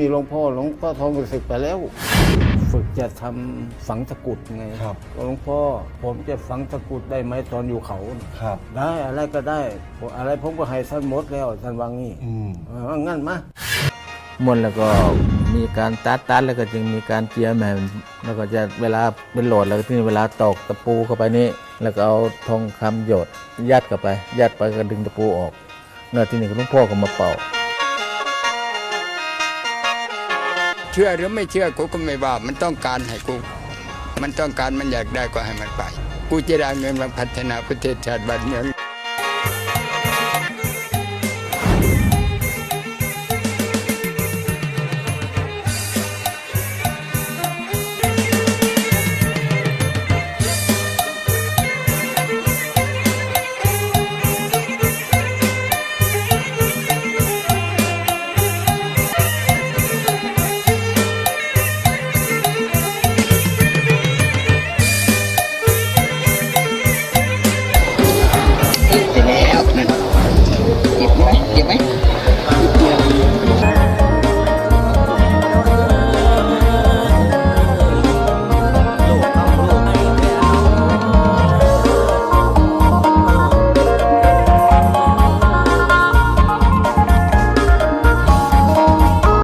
มีหลวงพ่อหลวงพ่อทองศึกไปแล้ว ฝึกจะทำฝังตะกรุดไงครับหลวงพ่อผมจะฝังตะกรุดได้ไหมตอนอยู่เขาครับ ได้อะไรก็ได้ อะไรผมก็ให้ท่านหมดแล้วท่านวางนี่อืมเออว่างั้นมามนต์แล้วก็มีการตัดตัดแล้วก็จึงมีการเจียแมนแล้วก็จะเวลาเป็นโหลดแล้วก็ที่เวลาตอกตะปูเข้าไปนี่แล้วก็เอาทองคำหยดยัดเข้าไป ยัดไปก็ดึงตะปูออกเนื้อที่นี่ก็หลุงพ่อก็มาเป่า ชื่อหรือไม่เชื่อกูก็ไม่ว่า มันต้องการให้กู มันต้องการมันอยากได้ก็ให้มันไป กูจะได้เงินมาพัฒนาประเทศชาติบ้านเมือง